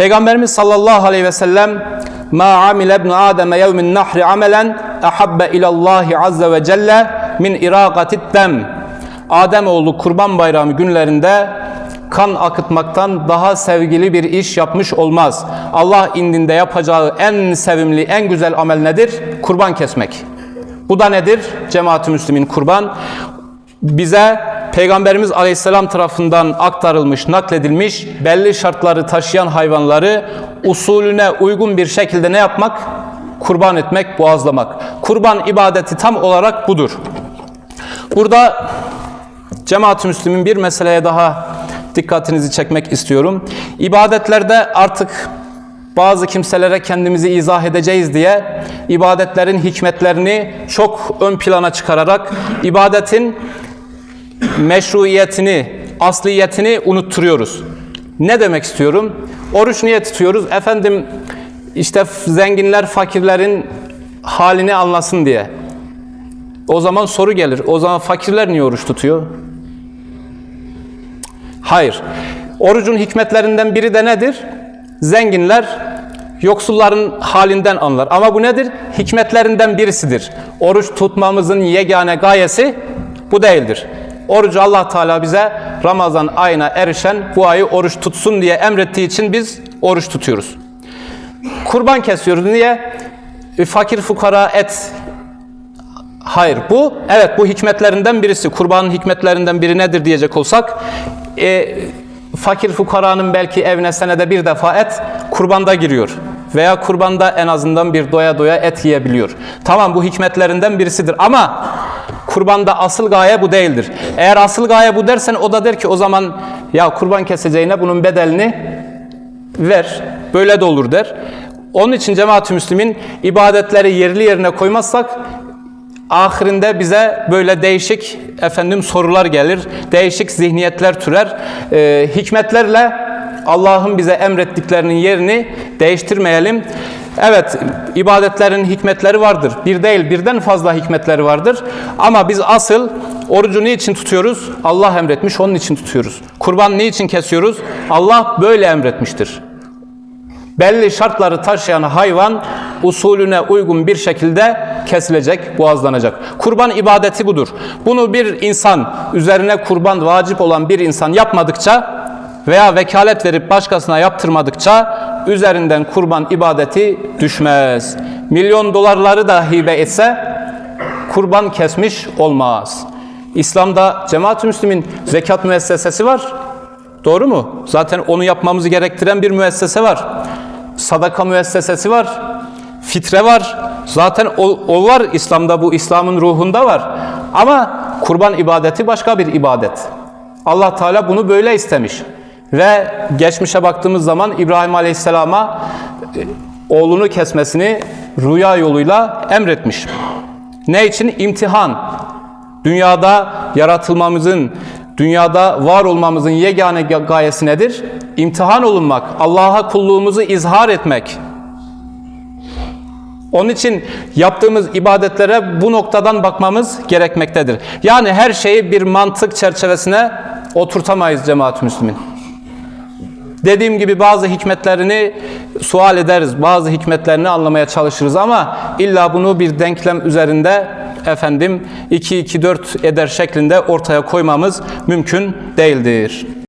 Peygamberimiz sallallahu aleyhi ve sellem ma amile ibn Adem yevmin nahri amelen ahabbe ilallahi azze ve celle min iraqatit dem. Adem oğlu Kurban Bayramı günlerinde kan akıtmaktan daha sevgili bir iş yapmış olmaz. Allah indinde yapacağı en sevimli, en güzel amel nedir? Kurban kesmek. Bu da nedir? Cemaat-i Müslümin kurban. Bize Peygamberimiz Aleyhisselam tarafından aktarılmış, nakledilmiş belli şartları taşıyan hayvanları usulüne uygun bir şekilde ne yapmak? Kurban etmek, boğazlamak. Kurban ibadeti tam olarak budur. Burada Cemaat-i Müslümin bir meseleye daha dikkatinizi çekmek istiyorum. İbadetlerde artık bazı kimselere kendimizi izah edeceğiz diye ibadetlerin hikmetlerini çok ön plana çıkararak ibadetin meşruiyetini, asliyetini unutturuyoruz. Ne demek istiyorum? Oruç niye tutuyoruz? Efendim işte zenginler fakirlerin halini anlasın diye. O zaman soru gelir. O zaman fakirler niye oruç tutuyor? Hayır. Orucun hikmetlerinden biri de nedir? Zenginler yoksulların halinden anlar. Ama bu nedir? Hikmetlerinden birisidir. Oruç tutmamızın yegane gayesi bu değildir. Orucu Allah Teala bize Ramazan ayına erişen bu ayı oruç tutsun diye emrettiği için biz oruç tutuyoruz. Kurban kesiyoruz. Niye? E, Fakir fukara et Hayır bu evet bu hikmetlerinden birisi. Kurbanın hikmetlerinden biri nedir diyecek olsak e, fakir fukaranın belki evine senede bir defa et kurbanda giriyor. Veya kurbanda en azından bir doya doya et yiyebiliyor. Tamam bu hikmetlerinden birisidir ama kurbanda asıl gaye bu değildir. Eğer asıl gaye bu dersen o da der ki o zaman ya kurban keseceğine bunun bedelini ver. Böyle de olur der. Onun için cemaat-ı müslimin ibadetleri yerli yerine koymazsak ahirinde bize böyle değişik efendim sorular gelir. Değişik zihniyetler türer. Ee, hikmetlerle Allah'ın bize emrettiklerinin yerini değiştirmeyelim. Evet, ibadetlerin hikmetleri vardır. Bir değil, birden fazla hikmetleri vardır. Ama biz asıl orucu niçin tutuyoruz? Allah emretmiş, onun için tutuyoruz. Kurban niçin kesiyoruz? Allah böyle emretmiştir belli şartları taşıyan hayvan usulüne uygun bir şekilde kesilecek, boğazlanacak. Kurban ibadeti budur. Bunu bir insan üzerine kurban vacip olan bir insan yapmadıkça veya vekalet verip başkasına yaptırmadıkça üzerinden kurban ibadeti düşmez. Milyon dolarları da hibe etse kurban kesmiş olmaz. İslam'da cemaat-ü müslimin zekat müessesesi var. Doğru mu? Zaten onu yapmamızı gerektiren bir müessese var. Sadaka müessesesi var. Fitre var. Zaten o, o var İslam'da bu İslam'ın ruhunda var. Ama kurban ibadeti başka bir ibadet. Allah Teala bunu böyle istemiş. Ve geçmişe baktığımız zaman İbrahim Aleyhisselam'a e, oğlunu kesmesini rüya yoluyla emretmiş. Ne için? İmtihan. Dünyada yaratılmamızın, dünyada var olmamızın yegane gayesi nedir? İmtihan olunmak, Allah'a kulluğumuzu izhar etmek. Onun için yaptığımız ibadetlere bu noktadan bakmamız gerekmektedir. Yani her şeyi bir mantık çerçevesine oturtamayız cemaat Müslümin. Dediğim gibi bazı hikmetlerini sual ederiz, bazı hikmetlerini anlamaya çalışırız ama illa bunu bir denklem üzerinde efendim 2 2 4 eder şeklinde ortaya koymamız mümkün değildir.